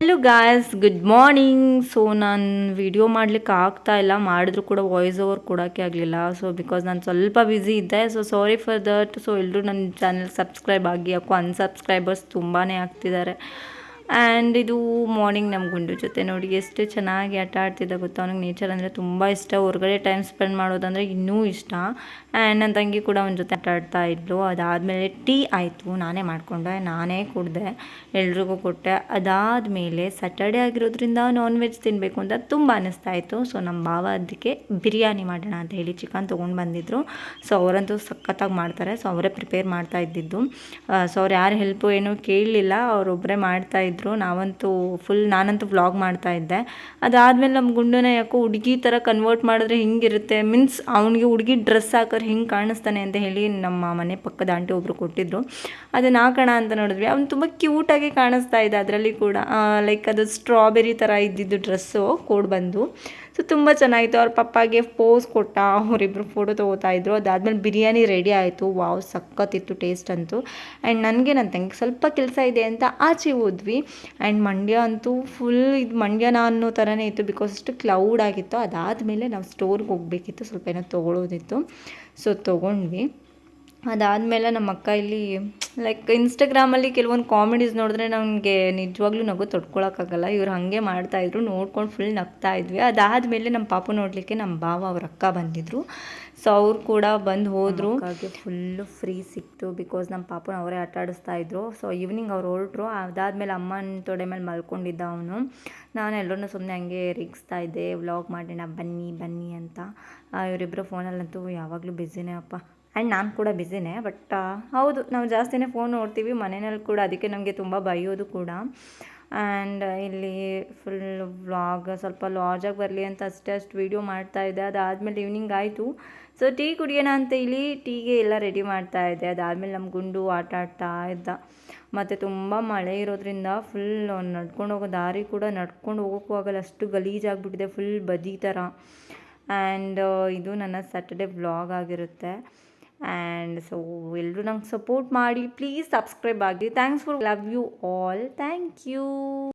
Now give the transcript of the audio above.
Hello guys good morning so ನಾನು video ಮಾಡಲಿಕ್ಕೆ ಆಗ್ತಾ ಇಲ್ಲ. ಮಾಡಿದ್ರು ಕೂಡ ವಾಯ್ಸ್ ಓವರ್ ಕೊಡೋಕ್ಕೆ ಆಗಲಿಲ್ಲ. ಸೊ ಬಿಕಾಸ್ ನಾನು ಸ್ವಲ್ಪ ಬ್ಯುಸಿ ಇದ್ದೆ. So sorry for that so ಎಲ್ಲರೂ ನನ್ನ ಚಾನಲ್ ಸಬ್ಸ್ಕ್ರೈಬ್ ಆಗಿ ಯಾಕೋ ಅನ್ಸಬ್ಸ್ಕ್ರೈಬರ್ಸ್ ತುಂಬಾ ಆಗ್ತಿದ್ದಾರೆ. ಆ್ಯಂಡ್ ಇದು ಮಾರ್ನಿಂಗ್ ನಮ್ಮ ಗುಂಡು ಜೊತೆ ನೋಡಿ ಎಷ್ಟು ಚೆನ್ನಾಗಿ ಆಟ ಆಡ್ತಿದ್ದ ಗೊತ್ತಾ? ಅವ್ನಿಗೆ ನೇಚರ್ ಅಂದರೆ ತುಂಬ ಇಷ್ಟ. ಹೊರಗಡೆ ಟೈಮ್ ಸ್ಪೆಂಡ್ ಮಾಡೋದಂದರೆ ಇನ್ನೂ ಇಷ್ಟ. ಆ್ಯಂಡ್ ನನ್ನ ತಂಗಿ ಕೂಡ ಅವನ ಜೊತೆ ಆಟ ಆಡ್ತಾ ಇದ್ಲು. ಅದಾದಮೇಲೆ ಟೀ ಆಯಿತು. ನಾನೇ ಮಾಡಿಕೊಂಡೆ. ನಾನೇ ಕುಡಿದೆ. ಎಲ್ರಿಗೂ ಕೊಟ್ಟೆ. ಅದಾದಮೇಲೆ ಸ್ಯಾಟರ್ಡೇ ಆಗಿರೋದ್ರಿಂದ ನಾನ್ ವೆಜ್ ತಿನ್ನಬೇಕು ಅಂತ ತುಂಬ ಅನ್ನಿಸ್ತಾ ಇತ್ತು. ಸೊ ನಮ್ಮ ಭಾವ ಅದಕ್ಕೆ ಬಿರಿಯಾನಿ ಮಾಡೋಣ ಅಂತ ಹೇಳಿ ಚಿಕನ್ ತೊಗೊಂಡು ಬಂದಿದ್ದರು ಸೊ ಅವರಂತೂ ಸಖತ್ತಾಗಿ ಮಾಡ್ತಾರೆ. ಸೊ ಅವರೇ ಪ್ರಿಪೇರ್ ಮಾಡ್ತಾ ಇದ್ದಿದ್ದು. ಸೊ ಅವ್ರು ಯಾರು ಹೆಲ್ಪು ಏನೂ ಕೇಳಲಿಲ್ಲ. ಅವರೊಬ್ಬರೇ ಮಾಡ್ತಾ ನಾವಂತೂ ಫುಲ್ ನಾನಂತೂ ವ್ಲಾಗ್ ಮಾಡ್ತಾ ಇದ್ದೆ. ಅದಾದಮೇಲೆ ನಮ್ಮ ಗುಂಡನ ಯಾಕೋ ಹುಡುಗಿ ಥರ ಕನ್ವರ್ಟ್ ಮಾಡಿದ್ರೆ ಹಿಂಗಿರುತ್ತೆ. ಮೀನ್ಸ್ ಅವನಿಗೆ ಹುಡುಗಿ ಡ್ರೆಸ್ ಹಾಕೋರು ಹಿಂಗೆ ಕಾಣಿಸ್ತಾನೆ ಅಂತ ಹೇಳಿ ನಮ್ಮ ಮನೆ ಪಕ್ಕದ ಆಂಟಿ ಒಬ್ಬರು ಕೊಟ್ಟಿದ್ರು. ಅದನ್ನು ಹಾಕೋಣ ಅಂತ ನೋಡಿದ್ವಿ. ಅವ್ನು ತುಂಬ ಕ್ಯೂಟಾಗಿ ಕಾಣಿಸ್ತಾ ಇದೆ ಅದರಲ್ಲಿ ಕೂಡ. ಲೈಕ್ ಅದು ಸ್ಟ್ರಾಬೆರಿ ಥರ ಇದ್ದಿದ್ದು ಡ್ರೆಸ್ಸು ಕೋಡ್ ಬಂದು. ಸೊ ತುಂಬ ಚೆನ್ನಾಗಿತ್ತು. ಅವ್ರ ಪಪ್ಪಾಗೆ ಪೋಸ್ ಕೊಟ್ಟ ಅವರಿಬ್ಬರು ಫೋಟೋ ತೊಗೋತಾ ಇದ್ರು. ಅದಾದಮೇಲೆ ಬಿರಿಯಾನಿ ರೆಡಿ ಆಯಿತು. ವಾವ್, ಸಖತ್ತಿತ್ತು ಟೇಸ್ಟ್ ಅಂತೂ. ಆ್ಯಂಡ್ ನನಗೆ ನನ್ನ ತಂಗಿ ಸ್ವಲ್ಪ ಕೆಲಸ ಇದೆ ಅಂತ ಆಚೆ ಹೋದ್ವಿ. ಆ್ಯಂಡ್ ಮಂಡ್ಯ ಅಂತೂ ಫುಲ್ ಇದು ಮಂಡ್ಯನ ಅನ್ನೋ ಥರನೇ ಇತ್ತು ಬಿಕಾಸ್ ಅಷ್ಟು ಕ್ಲೌಡ್ ಆಗಿತ್ತು. ಅದಾದಮೇಲೆ ನಾವು ಸ್ಟೋರ್ಗೆ ಹೋಗಬೇಕಿತ್ತು. ಸ್ವಲ್ಪ ಏನೋ ತೊಗೊಳೋದಿತ್ತು. ಸೊ ತೊಗೊಂಡ್ವಿ. ಅದಾದಮೇಲೆ ನಮ್ಮ ಅಕ್ಕ ಇಲ್ಲಿ ಲೈಕ್ ಇನ್ಸ್ಟಾಗ್ರಾಮಲ್ಲಿ ಕೆಲವೊಂದು ಕಾಮಿಡೀಸ್ ನೋಡಿದ್ರೆ ನನಗೆ ನಿಜವಾಗ್ಲೂ ನಗು ತೊಡ್ಕೊಳಕ್ಕಾಗಲ್ಲ. ಇವ್ರು ಹಾಗೆ ಮಾಡ್ತಾಯಿದ್ರು ನೋಡ್ಕೊಂಡು ಫುಲ್ ನಗ್ತಾ ಇದ್ವಿ. ಅದಾದಮೇಲೆ ನಮ್ಮ ಪಾಪು ನೋಡಲಿಕ್ಕೆ ನಮ್ಮ ಭಾವ ಅವ್ರ ಅಕ್ಕ ಬಂದಿದ್ದರು ಸೊ ಅವ್ರು ಕೂಡ ಬಂದು ಹೋದರು. ಹಾಗೆ ಫುಲ್ಲು ಫ್ರೀ ಸಿಕ್ತು ಬಿಕಾಸ್ ನಮ್ಮ ಪಾಪನ ಅವರೇ ಆಟ ಆಡಿಸ್ತಾ ಇದ್ರು. ಸೊ ಈವ್ನಿಂಗ್ ಅವ್ರು ಹೊರಟ್ರು. ಅದಾದಮೇಲೆ ಅಮ್ಮನ ತೊಡೆ ಮೇಲೆ ಮಲ್ಕೊಂಡಿದ್ದ ಅವನು. ನಾನು ಎಲ್ಲರನ್ನೂ ಸುಮ್ಮನೆ ಹಂಗೆ ರಿಗ್ಸ್ತಾ ಇದ್ದೆ. ವ್ಲಾಗ್ ಮಾಡೋಣ ಬನ್ನಿ ಬನ್ನಿ ಅಂತ. ಇವರಿಬ್ಬರು ಫೋನಲ್ಲಂತೂ ಯಾವಾಗಲೂ ಬ್ಯುಸಿನೇ ಅಪ್ಪ. ಆ್ಯಂಡ್ ನಾನು ಕೂಡ ಬ್ಯುಸಿನೇ, ಬಟ್ ಹೌದು, ನಾವು ಜಾಸ್ತಿನೇ ಫೋನ್ ನೋಡ್ತೀವಿ, ಮನೆಯಲ್ಲಿ ಕೂಡ ಅದಕ್ಕೆ ನಮಗೆ ತುಂಬ ಬೈಯೋದು ಕೂಡ. ಆ್ಯಂಡ್ ಇಲ್ಲಿ ಫುಲ್ ವ್ಲಾಗ್ ಸ್ವಲ್ಪ ಲಾಜಾಗಿ ಬರಲಿ ಅಂತ ಅಷ್ಟೇ ಅಷ್ಟು ವೀಡಿಯೋ ಮಾಡ್ತಾಯಿದ್ದೆ ಅದಾದಮೇಲೆ ಈವ್ನಿಂಗ್ ಆಯಿತು. ಸೊ ಟೀ ಕುಡಿಯೋಣ ಅಂತ ಇಲ್ಲಿ ಟೀಗೆ ಎಲ್ಲ ರೆಡಿ ಮಾಡ್ತಾ ಇದ್ದೆ, ಅದಾದಮೇಲೆ ನಮ್ಮ ಗುಂಡು ಆಟ ಆಡ್ತಾ ಇದ್ದ. ಮತ್ತು ತುಂಬ ಮಳೆ ಇರೋದ್ರಿಂದ ಫುಲ್ ನಡ್ಕೊಂಡು ಹೋಗೋ ದಾರಿ ಕೂಡ ನಡ್ಕೊಂಡು ಹೋಗೋಕ್ಕೂ ಆಗಲ್ಲ, ಅಷ್ಟು ಗಲೀಜಾಗಿಬಿಟ್ಟಿದೆ ಫುಲ್ ಬದಿ ಥರ. ಆ್ಯಂಡ್ ಇದು ನನ್ನ ಸ್ಯಾಟರ್ಡೆ ವ್ಲಾಗ್ ಆಗಿರುತ್ತೆ. ಆ್ಯಂಡ್ ಸೊ ಎಲ್ಲರೂ ನಂಗೆ ಸಪೋರ್ಟ್ ಮಾಡಿ ಪ್ಲೀಸ್ ಸಬ್ಸ್ಕ್ರೈಬ್ ಆಗಿ thanks for love you all thank you